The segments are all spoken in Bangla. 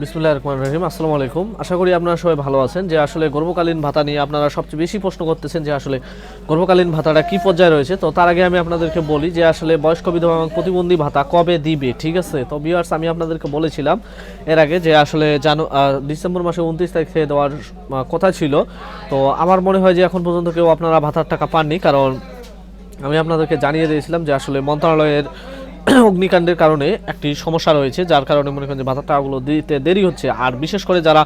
বিসমুল্লাহ রহমান রহিম। আসসালামু আলাইকুম। আশা করি আপনারা সবাই ভালো আছেন। যে আসলে গর্ভকালীন ভাতা নিয়ে আপনারা সবচেয়ে বেশি প্রশ্ন করতেছেন যে আসলে গর্ভকালীন ভাতাটা কি পর্যায়ে রয়েছে। তো তার আগে আমি আপনাদেরকে বলি যে আসলে বয়স্ক বিধবা এবং প্রতিবন্ধী ভাতা কবে দিবে, ঠিক আছে? তো বিয়ার্স আমি আপনাদেরকে বলেছিলাম এর আগে যে আসলে জানু ডিসেম্বর মাসে উনত্রিশ তারিখে দেওয়ার কথা ছিল। তো আমার মনে হয় যে এখন পর্যন্ত কেউ আপনারা ভাতার টাকা পাননি। কারণ আমি আপনাদেরকে জানিয়ে দিয়েছিলাম যে আসলে মন্ত্রণালয়ের অগ্নিকাণ্ডের কারণে একটি সমস্যা রয়েছে, যার কারণে মনে করেন যে ভাতার টাকাগুলো দিতে দেরি হচ্ছে। আর বিশেষ করে যারা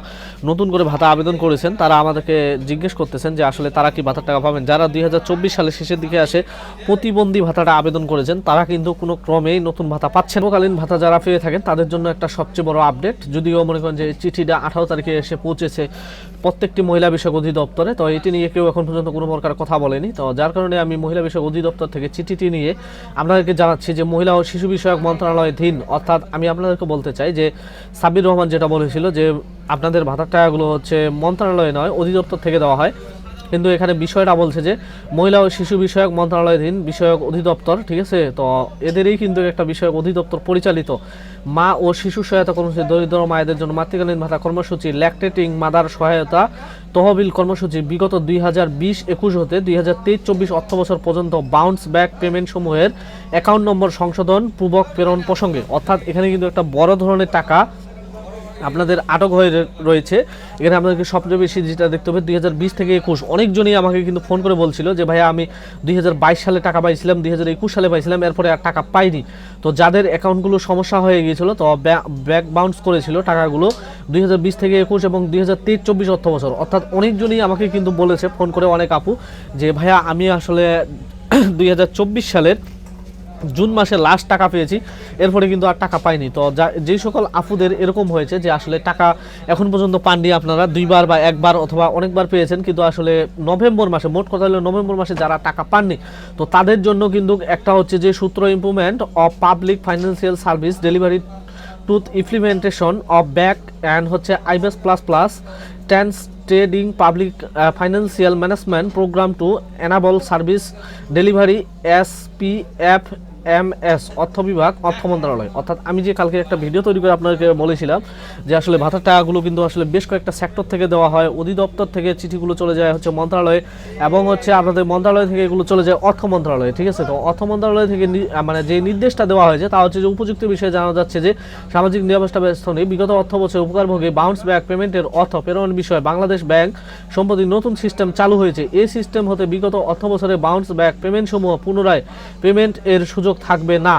নতুন করে ভাতা আবেদন করেছেন, তারা আমাদেরকে জিজ্ঞেস করতেছেন যে আসলে তারা কি ভাতার টাকা পাবেন? যারা দু হাজার চব্বিশ সালের শেষের দিকে আসে প্রতিবন্ধী ভাতাটা আবেদন করেছেন, তারা কিন্তু কোনো ক্রমেই নতুন ভাতা পাচ্ছেন কালীন ভাতা যারা পেয়ে থাকেন, তাদের জন্য একটা সবচেয়ে বড় আপডেট। যদিও মনে করেন যে চিঠিটা আঠারো তারিখে এসে পৌঁছেছে প্রত্যেকটি মহিলা বিষয়ক অধিদপ্তরে, তো এটি নিয়ে কেউ এখন পর্যন্ত কোনো প্রকার কথা বলেনি। তো যার কারণে আমি মহিলা বিষয়ক অধিদপ্তর থেকে চিঠিটি নিয়ে আপনাদেরকে জানাচ্ছি যে মহিলা ও শিশু বিষয়ক মন্ত্রণালয়াধীন অর্থাৎ আমি আপনাদেরকে বলতে চাই যে সাবির রহমান যেটা বলেছিল যে আপনাদের ভাতার টাকাগুলো হচ্ছে মন্ত্রণালয়ে নয়, অধিদপ্তর থেকে দেওয়া হয়। কিন্তু এখানে বিষয়টা বলছে যে মহিলা ও শিশু বিষয়ক মন্ত্রণালয়াধীন বিষয়ক অধিদপ্তর, ঠিক আছে? তো এদেরই কিন্তু একটা বিষয়ক অধিদপ্তর পরিচালিত। মা ও শিশু সহায়তা কর্মসূচি, দরিদ্র মায়েদের জন্য মাতৃকালীন ভাতা কর্মসূচি ল্যাকটেটিং মাদার সহায়তা তহবিল কর্মসূচি বিগত দুই হাজার বিশ একুশ হতে দুই হাজার তেইশ চব্বিশ অর্থ বছর পর্যন্ত বাউন্স ব্যাক পেমেন্ট সমূহের অ্যাকাউন্ট নম্বর সংশোধন পূর্বক প্রেরণ প্রসঙ্গে। অর্থাৎ এখানে কিন্তু একটা বড় ধরনের টাকা আপনাদের আটক হয়ে রয়েছে। এখানে আপনাদেরকে সবচেয়ে বেশি যেটা দেখতে হবে, দুই হাজার বিশ থেকে একুশ। অনেকজনই আমাকে কিন্তু ফোন করে বলছিল যে, ভাইয়া, আমি দুই হাজার বাইশ সালে টাকা পাইছিলাম, দুই হাজার একুশ সালে পাইছিলাম, এরপরে আর টাকা পাইনি। তো যাদের অ্যাকাউন্টগুলো সমস্যা হয়ে গিয়েছিল, তো ব্যাক বাউন্স করেছিল টাকাগুলো দুই হাজার বিশ থেকে একুশ এবং দুই হাজার তেইশ চব্বিশ অর্থ বছর। অর্থাৎ অনেকজনই আমাকে কিন্তু বলেছে, ফোন করে অনেক আপু, যে, ভাইয়া, আমি আসলে দুই হাজার চব্বিশ সালের জুন মাসে লাস্ট টাকা পেয়েছি। এরপরে কিন্তু আর টাকা পাইনি। তো যা, যেই সকল আফুদের এরকম হয়েছে যে আসলে টাকা এখন পর্যন্ত পাননি আপনারা, দুইবার বা একবার অথবা অনেকবার পেয়েছেন, কিন্তু আসলে নভেম্বর মাসে, মোট কথা হলো নভেম্বর মাসে যারা টাকা পাননি, তো তাদের জন্য কিন্তু একটা হচ্ছে যে সূত্র improvement of public financial service delivery through implementation of back and হচ্ছে iBAS plus plus tense trading public financial management programme to enable service delivery S P F M S অর্থ বিভাগ, অর্থ মন্ত্রণালয়। অর্থাৎ আমি যে কালকে একটা ভিডিও তৈরি করে আপনাকে বলেছিলাম যে আসলে ভাতার টাকাগুলো কিন্তু আসলে বেশ কয়েকটা সেক্টর থেকে দেওয়া হয়। অধিদপ্তর থেকে চিঠিগুলো চলে যায় হচ্ছে মন্ত্রণালয়ে এবং হচ্ছে আপনাদের মন্ত্রণালয় থেকে এগুলো চলে যায় অর্থ মন্ত্রণালয়ে, ঠিক আছে? তো অর্থ মন্ত্রণালয় থেকে মানে যে নির্দেশটা দেওয়া হয়েছে তা হচ্ছে যে উপযুক্ত বিষয়ে জানা যাচ্ছে যে সামাজিক নিরাপত্তা ব্যবস্থানে বিগত অর্থ বছরে উপকারভোগী বাউন্স ব্যাক পেমেন্টের অর্থ প্রেরণ বিষয়ে বাংলাদেশ ব্যাংক সম্প্রতি নতুন সিস্টেম চালু হয়েছে। এই সিস্টেম হতে বিগত অর্থ বছরে বাউন্স ব্যাক পেমেন্ট সমূহ পুনরায় পেমেন্ট এর সুযোগ থাকবে না।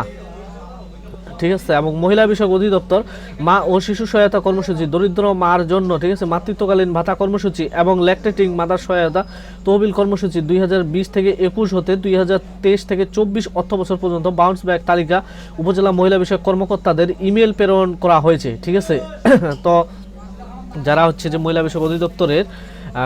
ঠিক আছে? এবং মহিলা বিষয়ক অধিদপ্তর, মা ও শিশু সহায়তা কর্মসূচি, দরিদ্র মার জন্য, ঠিক আছে, মাতৃত্বকালীন ভাতা কর্মসূচি এবং ল্যাকটেটিং মাদার সহায়তা তহবিল কর্মসূচি দুই হাজার বিশ থেকে একুশ হতে দুই হাজার তেইশ থেকে চব্বিশ অর্থ বছর পর্যন্ত বাউন্স ব্যাক তালিকা উপজেলা মহিলা বিষয়ক কর্মকর্তাদের ইমেল প্রেরণ করা হয়েছে, ঠিক আছে? তো যারা হচ্ছে যে মহিলা বিষয়ক অধিদপ্তরের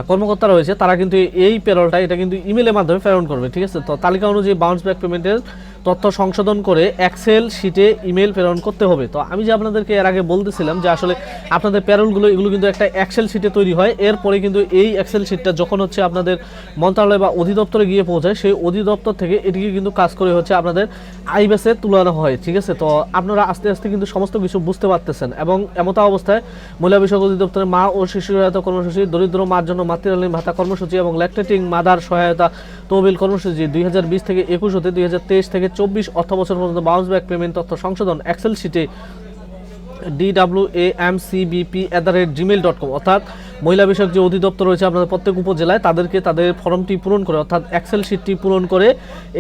কর্মকর্তা রয়েছে, তারা কিন্তু এই পেরোলটা এটা কিন্তু ইমেলের মাধ্যমে প্রেরণ করবে, ঠিক আছে? তো তালিকা অনুযায়ী বাউন্স ব্যাক পেমেন্টের তথ্য সংশোধন করে এক্সেল শিটে ইমেল প্রেরণ করতে হবে। তো আমি যে আপনাদেরকে এর আগে বলতেছিলাম যে আসলে আপনাদের প্যারোলগুলো, এগুলো কিন্তু একটা এক্সেল শিটে তৈরি হয়। এরপরে কিন্তু এই এক্সেল শিটটা যখন হচ্ছে আপনাদের মন্ত্রণালয় বা অধিদপ্তরে গিয়ে পৌঁছায়, সেই অধিদপ্তর থেকে এটিকে কিন্তু কাজ করে হচ্ছে আপনাদের আইবেসে তুলানো হয়, ঠিক আছে? তো আপনারা আস্তে আস্তে কিন্তু সমস্ত কিছু বুঝতে পারতেছেন এবং এমতা অবস্থায় মহিলা বিষয়ক অধিদপ্তরের মা ও শিশু সহায়তা কর্মসূচি, দরিদ্র মার জন্য মাতৃকালীন ভাতা কর্মসূচি এবং ল্যাকটেটিং মাদার সহায়তা তহবিল কর্মসূচি দুই হাজার বিশ থেকে একুশ হতে দুই হাজার তেইশ থেকে চব্বিশ অর্থ বছর পর্যন্ত বাউন্স ব্যাক পেমেন্ট তথ্য সংশোধন এক্সেল শিটে D W A M C B P at the rate Gmail dot com অর্থাৎ মহিলা বিষয়ক যে অধিদপ্তর রয়েছে আপনাদের প্রত্যেক উপজেলায়, তাদেরকে তাদের ফর্মটি পূরণ করে, অর্থাৎ এক্সেল শিটটি পূরণ করে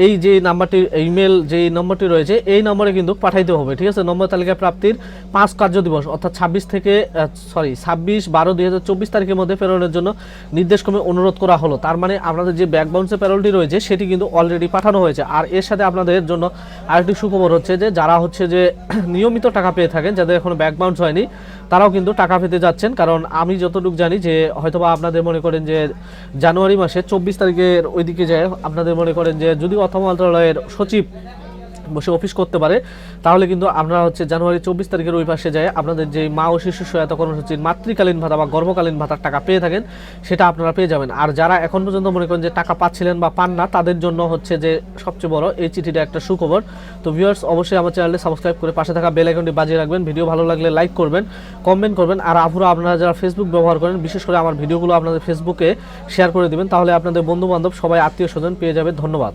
এই যে নাম্বারটি ইমেল যে নম্বরটি রয়েছে, এই নম্বরে কিন্তু পাঠাইতে হবে, ঠিক আছে? নম্বর তালিকা প্রাপ্তির পাঁচ কার্য দিবস, অর্থাৎ ছাব্বিশ থেকে সরি ছাব্বিশ বারো দুই হাজার তারিখের মধ্যে প্রেরণের জন্য নির্দেশক্রমে অনুরোধ করা হলো। তার মানে আপনাদের যে ব্যাক বাউন্সের প্যারোলটি রয়েছে, সেটি কিন্তু অলরেডি পাঠানো হয়েছে। আর এর সাথে আপনাদের জন্য আরেকটি সুখবর হচ্ছে যে, যারা হচ্ছে যে নিয়মিত টাকা পেয়ে থাকেন, যাদের এখনও ব্যাক বাউন্স হয়নি তারাও কিন্তু টাকা পেতে যাচ্ছেন, কারণ আমি যতটুকু জানি যে হয়তোবা আপনাদের মনে করেন যে জানুয়ারি মাসে চব্বিশ তারিখের ওইদিকে যায় আপনাদের মনে করেন যে যদি অর্থ মন্ত্রণালয়ের সচিব বসে অফিস করতে পারে, তাহলে কিন্তু আমরা হচ্ছে জানুয়ারি চব্বিশ তারিখের ওই পাশে যায় আপনাদের যে মা ও শিশু সহায়তা কর্মসূচির মাতৃকালীন ভাতা বা গর্ভকালীন ভাতার টাকা পেয়ে থাকেন, সেটা আপনারা পেয়ে যাবেন। আর যারা এখন পর্যন্ত মনে করেন যে টাকা পাচ্ছিলেন বা পান না, তাদের জন্য হচ্ছে যে সবচেয়ে বড় এই চিঠিটা একটা সুখবর। তো ভিউয়ার্স অবশ্যই আমার চ্যানেলে সাবস্ক্রাইব করে পাশে থাকা বেল আইকনটি বাজিয়ে রাখবেন ভিডিও ভালো লাগলে লাইক করবেন কমেন্ট করবেন, আর আপুরা, আপনারা যারা ফেসবুক ব্যবহার করেন, বিশেষ করে আমার ভিডিওগুলো আপনাদের ফেসবুকে শেয়ার করে দিবেন, তাহলে আপনাদের বন্ধু বান্ধব সবাই আত্মীয় স্বজন পেয়ে যাবে, ধন্যবাদ।